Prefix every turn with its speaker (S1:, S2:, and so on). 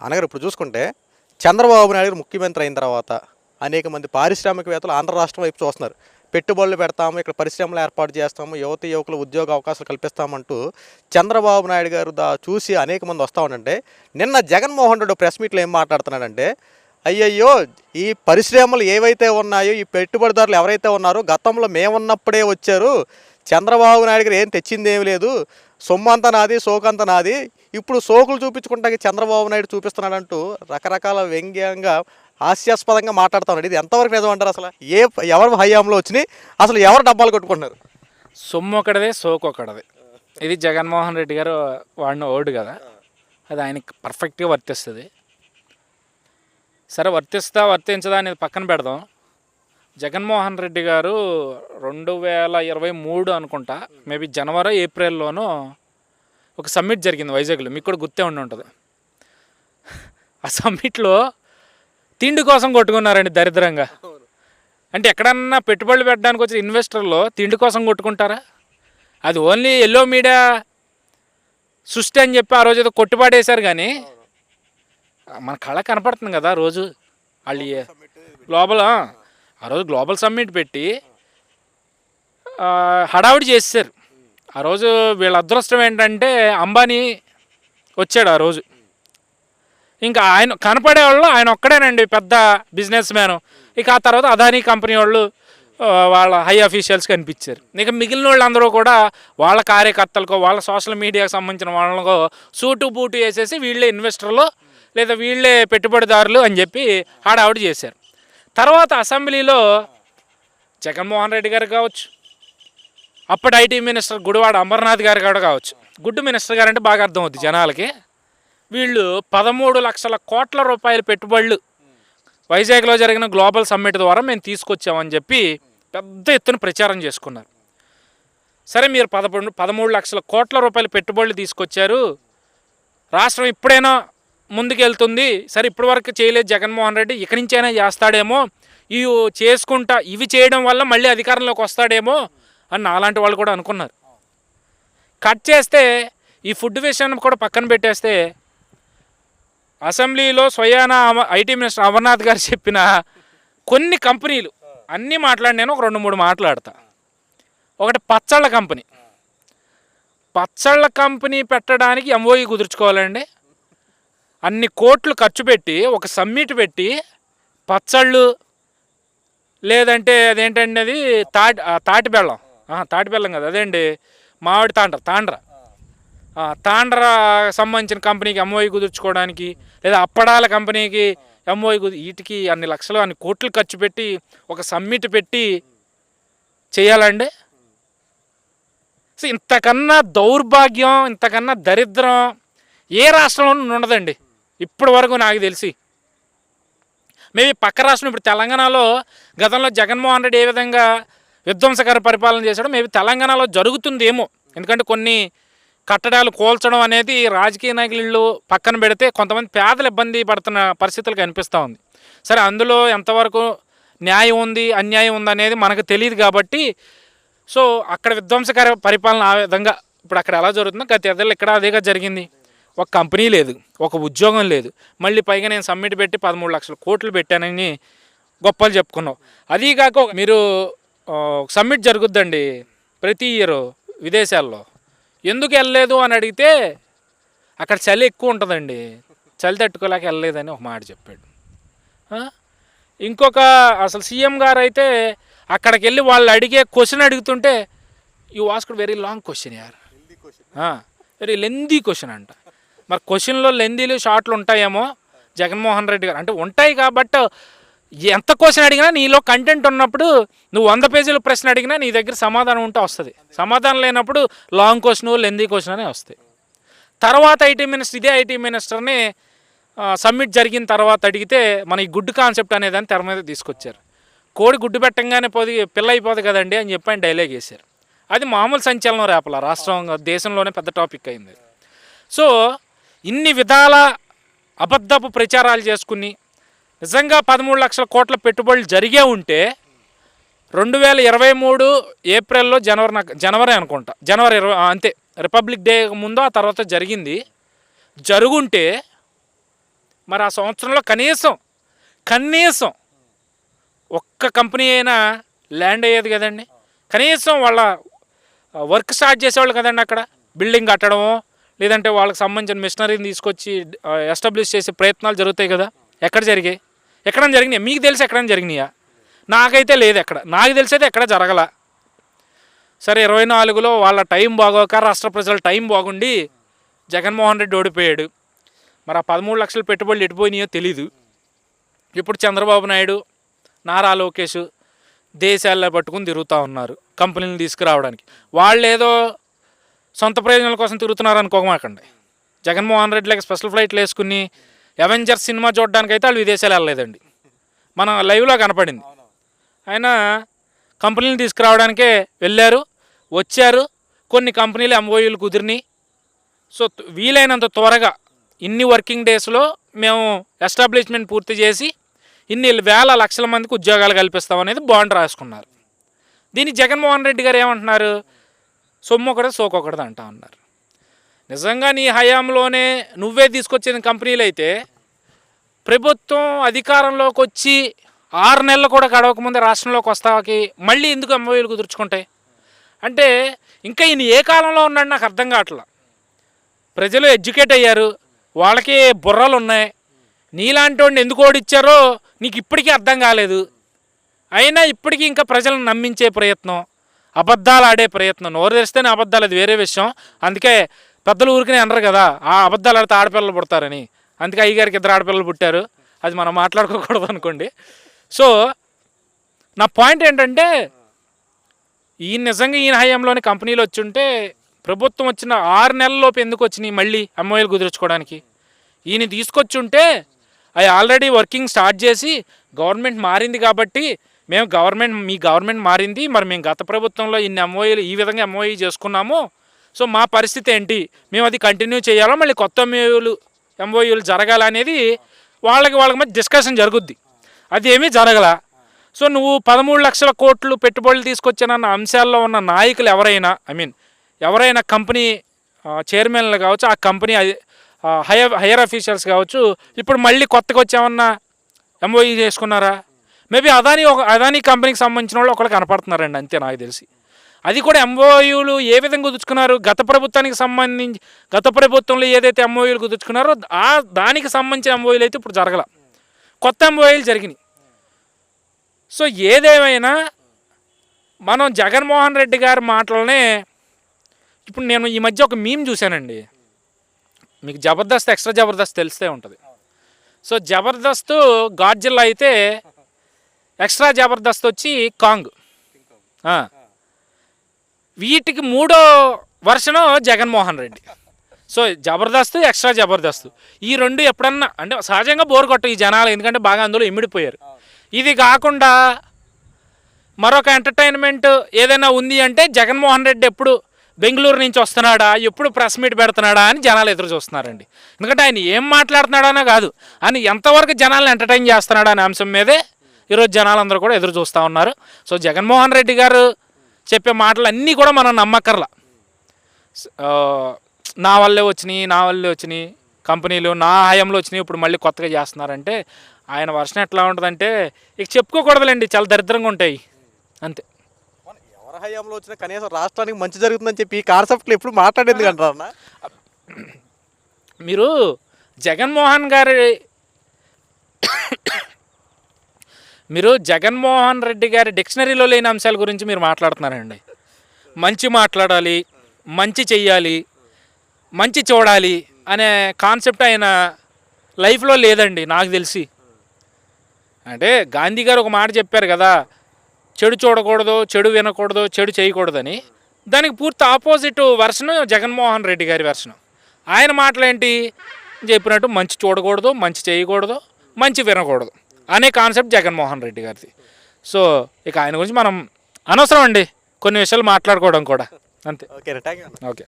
S1: అనగారు ఇప్పుడు చూసుకుంటే చంద్రబాబు నాయుడు గారు ముఖ్యమంత్రి అయిన తర్వాత అనేక మంది పారిశ్రామికవేత్తలు ఆంధ్ర రాష్ట్రం వైపు చూస్తున్నారు. పెట్టుబడులు పెడతాము ఇక్కడ పరిశ్రమలు ఏర్పాటు చేస్తాము యువత యువకులు ఉద్యోగ అవకాశాలు కల్పిస్తామంటూ చంద్రబాబు నాయుడు గారు దా చూసి అనేక మంది వస్తూ ఉండంటే నిన్న జగన్మోహన్ రెడ్డి ప్రెస్ మీట్లో ఏం మాట్లాడుతున్నాడంటే అయ్యయ్యో ఈ పరిశ్రమలు ఏవైతే ఉన్నాయో ఈ పెట్టుబడిదారులు ఎవరైతే ఉన్నారో గతంలో మేమున్నప్పుడే వచ్చారు. చంద్రబాబు నాయుడు గారు ఏం తెచ్చింది ఏమి లేదు. సొమ్మంత నాది సోకంత నాది. ఇప్పుడు సోకులు చూపించుకుంటానికి చంద్రబాబు నాయుడు చూపిస్తున్నాడంటూ రకరకాల వ్యంగ్యంగా హాస్యాస్పదంగా మాట్లాడుతున్నాడు ఇది ఎంతవరకు నిజం అంటారు అసలు? ఏ ఎవరు హయాంలో వచ్చినాయి? అసలు ఎవరు డబ్బాలు కొట్టుకుంటున్నారు?
S2: సొమ్ము ఒకటిదే సోకు ఒకటిదే ఇది జగన్మోహన్ రెడ్డి గారు వాడిన ఓడు కదా. అది ఆయనకి పర్ఫెక్ట్గా వర్తిస్తుంది. సరే వర్తిస్తా వర్తించదా అనేది పక్కన పెడదాం. జగన్మోహన్ రెడ్డి గారు రెండు వేల ఇరవై మూడు అనుకుంటా మేబీ జనవరి ఏప్రిల్లోనూ ఒక సమ్మిట్ జరిగింది వైజాగ్లో. మీకు కూడా గుర్తే ఉండి ఉంటుంది. ఆ సమ్మిట్లో తిండి కోసం కొట్టుకున్నారండి దరిద్రంగా. అంటే ఎక్కడన్నా పెట్టుబడులు పెట్టడానికి వచ్చిన ఇన్వెస్టర్లో తిండి కోసం కొట్టుకుంటారా? అది ఓన్లీ ఎల్లో మీడియా సృష్టి అని చెప్పి ఆ రోజు ఏదో కొట్టుబాడేశారు కానీ మన కళ కనపడుతుంది కదా రోజు. వాళ్ళు గ్లోబల్ ఆ, రోజు గ్లోబల్ సమ్మిట్ పెట్టి హడావుడి చేశారు ఆ రోజు వీళ్ళ అదృష్టం ఏంటంటే అంబానీ వచ్చాడు ఆ రోజు. ఇంకా ఆయన కనపడే వాళ్ళు ఆయన ఒక్కడేనండి పెద్ద బిజినెస్ మ్యాన్. ఇక ఆ తర్వాత అదానీ కంపెనీ వాళ్ళు వాళ్ళ హై అఫీషియల్స్ కనిపించారు. ఇక మిగిలిన వాళ్ళందరూ కూడా వాళ్ళ కార్యకర్తలకో వాళ్ళ సోషల్ మీడియాకి సంబంధించిన వాళ్ళకో సూటు బూటు వేసేసి వీళ్ళే ఇన్వెస్టర్లు లేదా వీళ్ళే పెట్టుబడిదారులు అని చెప్పి హడావుడి చేశారు. తర్వాత అసెంబ్లీలో జగన్మోహన్ రెడ్డి గారు కావచ్చు అప్పటి ఐటీ మినిస్టర్ గుడివాడ అమర్నాథ్ గారు కూడా కావచ్చు. గుడ్డు మినిస్టర్ గారు అంటే బాగా అర్థమవుతుంది జనాలకి. వీళ్ళు పదమూడు లక్షల కోట్ల రూపాయల పెట్టుబడులు వైజాగ్లో జరిగిన గ్లోబల్ సమ్మిట్ ద్వారా మేము తీసుకొచ్చామని చెప్పి పెద్ద ఎత్తున ప్రచారం చేసుకున్నారు. సరే మీరు పదకొండు పదమూడు లక్షల కోట్ల రూపాయల పెట్టుబడులు తీసుకొచ్చారు. రాష్ట్రం ఇప్పుడైనా ముందుకెళ్తుంది. సరే ఇప్పటివరకు చేయలేదు జగన్మోహన్ రెడ్డి. ఇక్కడి నుంచైనా చేస్తాడేమో. ఇవి చేసుకుంటా ఇవి చేయడం వల్ల మళ్ళీ అధికారంలోకి వస్తాడేమో. అని నాలాంటి వాళ్ళు కూడా అనుకున్నారు. కట్ చేస్తే ఈ ఫుడ్ విషయాన్ని కూడా పక్కన పెట్టేస్తే అసెంబ్లీలో స్వయాన అమ- ఐటీ మినిస్టర్ అమర్నాథ్ గారు చెప్పిన కొన్ని కంపెనీలు అన్నీ మాట్లాడి నేను ఒక రెండు మూడు మాట్లాడతా. ఒకటి పచ్చళ్ళ కంపెనీ. పచ్చళ్ళ కంపెనీ పెట్టడానికి ఎంఓఈ కుదుర్చుకోవాలండి. అన్ని కోట్లు ఖర్చు పెట్టి ఒక సమ్మిట్ పెట్టి పచ్చళ్ళు లేదంటే అదేంటండి అది తాటి తాటి బెల్లం. తాటి బెల్లం కదా అండి మామిడి తాండ్ర తాండ్ర. తాండ్ర సంబంధించిన కంపెనీకి ఎంఓఐ కుదుర్చుకోవడానికి లేదా అప్పడాల కంపెనీకి ఎంఓఐ కుదు వీటికి అన్ని లక్షలు అన్ని కోట్లు ఖర్చు పెట్టి ఒక సమ్మిట్ పెట్టి చేయాలండి. సో ఇంతకన్నా దౌర్భాగ్యం ఇంతకన్నా దరిద్రం ఏ రాష్ట్రంలోనూ ఉండదండి. ఇప్పటి వరకు నాకు తెలిసి. మేబీ పక్క రాష్ట్రం ఇప్పుడు తెలంగాణలో గతంలో జగన్మోహన్ రెడ్డి ఏ విధంగా విధ్వంసకర పరిపాలన చేశాడో. మేబీ తెలంగాణలో జరుగుతుందేమో. ఎందుకంటే కొన్ని కట్టడాలు కోల్చడం అనేది రాజకీయ నాయకులు పక్కన పెడితే కొంతమంది పేదలు ఇబ్బంది పడుతున్న పరిస్థితులు కనిపిస్తూ ఉంది. సరే అందులో ఎంతవరకు న్యాయం ఉంది అన్యాయం ఉంది అనేది మనకు తెలియదు కాబట్టి సో అక్కడ విధ్వంసకర పరిపాలన ఆ విధంగా ఇప్పుడు అక్కడ ఎలా జరుగుతుందో గత ఎదలు ఇక్కడ అదేగా జరిగింది. ఒక కంపెనీ లేదు ఒక ఉద్యోగం లేదు. మళ్ళీ పైగా నేను సమ్మిట్ పెట్టి పదమూడు లక్షల కోట్లు పెట్టానని గొప్పలు చెప్పుకున్నావు. అదీ కాక మీరు సమ్మిట్ జరుగుద్దండి ప్రతి ఇయర్ విదేశాల్లో. ఎందుకు వెళ్ళలేదు అని అడిగితే అక్కడ చలి ఎక్కువ ఉంటుందండి. చలి తట్టుకోలేక వెళ్ళలేదని ఒక మాట చెప్పాడు? ఇంకొక అసలు సీఎం గారు అయితే అక్కడికి వెళ్ళి వాళ్ళు అడిగే క్వశ్చన్ అడుగుతుంటే you ask very long question యార్ వెరీ లెందీ క్వశ్చన్ అంట. మరి క్వశ్చన్లో లెందీలు షార్ట్లు ఉంటాయేమో జగన్మోహన్ రెడ్డి గారు. అంటే ఉంటాయి కాబట్టి ఎంత క్వశ్చన్ అడిగినా నీలో కంటెంట్ ఉన్నప్పుడు నువ్వు వంద పేజీల ప్రశ్న అడిగినా నీ దగ్గర సమాధానం ఉంటే వస్తుంది. సమాధానం లేనప్పుడు లాంగ్ క్వశ్చన్ లెందీ క్వశ్చన్ అనే వస్తాయి. తర్వాత ఐటీ మినిస్టర్ ఇదే ఐటీ మినిస్టర్ని సమ్మిట్ జరిగిన తర్వాత అడిగితే మన ఈ గుడ్ కాన్సెప్ట్ అనేదాన్ని తెర మీద తీసుకొచ్చారు. కోడి గుడ్డు పెట్టంగానే పోది పిల్ల అయిపోదు కదండి అని చెప్పి ఆయన డైలాగ్ వేశారు. అది మామూలు సంచలనం రేపల రాష్ట్రం దేశంలోనే పెద్ద టాపిక్ అయింది. సో ఇన్ని విధాల అబద్ధపు ప్రచారాలు చేసుకుని నిజంగా పదమూడు లక్షల కోట్ల పెట్టుబడులు జరిగే ఉంటే రెండు వేల ఇరవై మూడు ఏప్రిల్లో జనవరి జనవరి అనుకుంటా. జనవరి ఇరవై అంతే. రిపబ్లిక్ డే ముందు ఆ తర్వాత జరిగింది. జరుగుంటే మరి ఆ సంవత్సరంలో కనీసం కనీసం ఒక్క కంపెనీ అయినా ల్యాండ్ అయ్యేది కదండి. కనీసం వాళ్ళ వర్క్ స్టార్ట్ చేసేవాళ్ళు కదండి అక్కడ. బిల్డింగ్ కట్టడమో లేదంటే వాళ్ళకి సంబంధించిన మిషనరీని తీసుకొచ్చి ఎస్టాబ్లిష్ చేసే ప్రయత్నాలు జరుగుతాయి కదా. ఎక్కడ జరిగాయి? ఎక్కడైనా జరిగినాయి? మీకు తెలిసి ఎక్కడైనా జరిగినాయా? నాకైతే లేదు ఎక్కడ. నాకు తెలిసైతే ఎక్కడ జరగల. సరే ఇరవై నాలుగులో వాళ్ళ టైం బాగోక రాష్ట్ర ప్రజల టైం బాగుండి జగన్మోహన్ రెడ్డి ఓడిపోయాడు. మరి ఆ పదమూడు లక్షల పెట్టుబడులు ఎటుపోయినాయో తెలీదు. ఇప్పుడు చంద్రబాబు నాయుడు నారా లోకేష్ దేశాల్లో పట్టుకుని తిరుగుతూ ఉన్నారు కంపెనీలు తీసుకురావడానికి. వాళ్ళు ఏదో సొంత ప్రయోజనాల కోసం తిరుగుతున్నారు అనుకోమాకండి జగన్మోహన్ రెడ్డికి స్పెషల్ ఫ్లైట్లు వేసుకుని అవెంజర్స్ సినిమా చూడడానికి అయితే వాళ్ళు విదేశాలు వెళ్ళలేదండి. మన లైవ్లో కనపడింది. ఆయన కంపెనీలు తీసుకురావడానికే వెళ్ళారు వచ్చారు. కొన్ని కంపెనీలు ఎంఓయూలు కుదిరినాయి. సో వీలైనంత త్వరగా ఇన్ని వర్కింగ్ డేస్లో మేము ఎస్టాబ్లిష్మెంట్ పూర్తి చేసి ఇన్ని వేల లక్షల మందికి ఉద్యోగాలు కల్పిస్తాం అనేది బాండ్ రాసుకున్నారు. దీన్ని జగన్మోహన్ రెడ్డి గారు ఏమంటున్నారు? సొమ్ము ఒకటి సోకొకటిది అంటా ఉన్నారు. నిజంగా నీ హయాంలోనే నువ్వే తీసుకొచ్చిన కంపెనీలు అయితే ప్రభుత్వం అధికారంలోకి వచ్చి ఆరు నెలలు కూడా గడవకముందే రాష్ట్రంలోకి వస్తాకి మళ్ళీ ఎందుకు ఎంఓయూలు కుదుర్చుకుంటాయి? అంటే ఇంకా ఈయన ఏ కాలంలో ఉన్నాడు నాకు అర్థం కావట్లా. ప్రజలు ఎడ్యుకేట్ అయ్యారు వాళ్ళకి బుర్రలు ఉన్నాయి నీలాంటి వాడిని ఎందుకు ఓడిచ్చారో నీకు ఇప్పటికీ అర్థం కాలేదు. అయినా ఇప్పటికీ ఇంకా ప్రజలను నమ్మించే ప్రయత్నం అబద్ధాలు ఆడే ప్రయత్నం నోరు తెరిస్తేనే అబద్ధాలు అది వేరే విషయం. అందుకే పెద్దలు ఊరికనే అనరు కదా. ఆ అబద్ధాలు ఆడితే ఆడపిల్లలు పుడతారని. అందుకే అయ్యగారికి ఇద్దరు ఆడపిల్లలు పుట్టారు. అది మనం మాట్లాడుకోకూడదు అనుకోండి. సో నా పాయింట్ ఏంటంటే ఈయన నిజంగా ఈయన హయాంలోని కంపెనీలు వచ్చి ఉంటే ప్రభుత్వం వచ్చిన ఆరు నెలలలోపు ఎందుకు వచ్చినాయి మళ్ళీ ఎంఓఎల్ కుదుర్చుకోవడానికి? ఈయన తీసుకొచ్చి ఉంటే అవి ఆల్రెడీ వర్కింగ్ స్టార్ట్ చేసి గవర్నమెంట్ మారింది కాబట్టి మేము గవర్నమెంట్ మీ గవర్నమెంట్ మారింది మరి మేము గత ప్రభుత్వంలో ఇన్ని ఎంఓఏలు ఈ విధంగా ఎంఓఏ చేసుకున్నాము సో మా పరిస్థితి ఏంటి? మేము అది కంటిన్యూ చేయాలా? మళ్ళీ కొత్త ఎంఓయూలు ఎంఓయూలు జరగాలనేది వాళ్ళకి వాళ్ళకి మధ్య డిస్కషన్ జరుగుద్ది. అది ఏమీ జరగల. సో నువ్వు పదమూడు లక్షల కోట్లు పెట్టుబడులు తీసుకొచ్చానన్న అంశాల్లో ఉన్న నాయకులు ఎవరైనా ఐ మీన్ ఎవరైనా కంపెనీ చైర్మన్లు కావచ్చు ఆ కంపెనీ హైయర్ హైయర్ అఫీషియల్స్ కావచ్చు ఇప్పుడు మళ్ళీ కొత్తగా వచ్చామన్నా ఎంఓఈ చేసుకున్నారా? మేబీ అదాని ఒక అదాని కంపెనీకి సంబంధించిన వాళ్ళు ఒకళ్ళు కనపడుతున్నారండి అంతే నాకు తెలిసి. అది కూడా ఎంఓయూలు ఏ విధంగా కుదుర్చుకున్నారు? గత ప్రభుత్వానికి సంబంధించి గత ప్రభుత్వంలో ఏదైతే ఎంఓయూలు కుదుర్చుకున్నారో ఆ దానికి సంబంధించిన ఎంఓయూలు అయితే ఇప్పుడు జరగల. కొత్త ఎంఓయూలు జరిగినాయి. సో ఏదేమైనా మనం జగన్మోహన్ రెడ్డి గారి మాటలనే ఇప్పుడు నేను ఈ మధ్య ఒక మీమ్ చూశానండి. మీకు జబర్దస్త్ ఎక్స్ట్రా జబర్దస్త్ తెలిస్తే ఉంటుంది. సో జబర్దస్త్ గాడ్జిల్లా అయితే ఎక్స్ట్రా జబర్దస్త్ వచ్చి కాంగ్. వీటికి మూడో వర్షను Jaganmohan Reddy. So Jabardasth extra Jabardasth. ఈ రెండు ఎప్పుడన్నా అంటే సహజంగా బోర్ కొట్ట ఈ జనాలు ఎందుకంటే బాగా అందులో ఇమిడిపోయారు. ఇది కాకుండా మరొక ఎంటర్టైన్మెంట్ ఏదైనా ఉంది అంటే జగన్మోహన్ రెడ్డి ఎప్పుడు బెంగళూరు నుంచి వస్తున్నాడా ఎప్పుడు ప్రెస్ మీట్ పెడుతున్నాడా అని జనాలు ఎదురు చూస్తున్నారండి. ఎందుకంటే ఆయన ఏం మాట్లాడుతున్నాడనో కాదు ఆయన ఎంతవరకు జనాలను ఎంటర్టైన్ చేస్తున్నాడా అనే అంశం మీదే ఈరోజు జనాలందరూ కూడా ఎదురు చూస్తూ ఉన్నారు. సో జగన్మోహన్ రెడ్డి గారు చెప్పే మాటలు అన్నీ కూడా మనం నమ్మక్కర్లా. ఆ, నా వల్లే వచ్చినాయి నా వల్లే వచ్చినాయి కంపెనీలు నా హయాంలో వచ్చినాయి ఇప్పుడు మళ్ళీ కొత్తగా చేస్తున్నారంటే ఆయన వర్షం ఎట్లా ఉంటుందంటే ఇక చెప్పుకోకూడదులేండి చాలా దరిద్రంగా ఉంటాయి. అంతే.
S1: ఎవరి హయాంలో వచ్చినా కనీసం రాష్ట్రానికి మంచి జరుగుతుందని చెప్పి ఈ కాన్సెప్ట్లు ఎప్పుడు మాట్లాడేందుకు అంటారన్నా
S2: మీరు జగన్మోహన్ గారి మీరు జగన్మోహన్ రెడ్డి గారి డిక్షనరీలో లేని అంశాల గురించి మీరు మాట్లాడుతున్నారండి. మంచి మాట్లాడాలి మంచి చెయ్యాలి మంచి చూడాలి అనే కాన్సెప్ట్ ఆయన లైఫ్లో లేదండి నాకు తెలిసి. అంటే గాంధీ గారు ఒక మాట చెప్పారు కదా చెడు చూడకూడదు చెడు వినకూడదు చెడు చేయకూడదని. దానికి పూర్తి ఆపోజిట్ వెర్షన్ జగన్మోహన్ రెడ్డి గారి వెర్షన్. ఆయన మాటలేంటి? చెప్పినట్టు మంచి చూడకూడదు మంచి చేయకూడదు మంచి వినకూడదు. అనే కాన్సెప్ట్ జగన్మోహన్ రెడ్డి గారిది. సో ఇక ఆయన గురించి మనం అనవసరం అండి కొన్ని విషయాలు మాట్లాడుకోవడం కూడా. అంతే.
S1: Okay
S2: okay.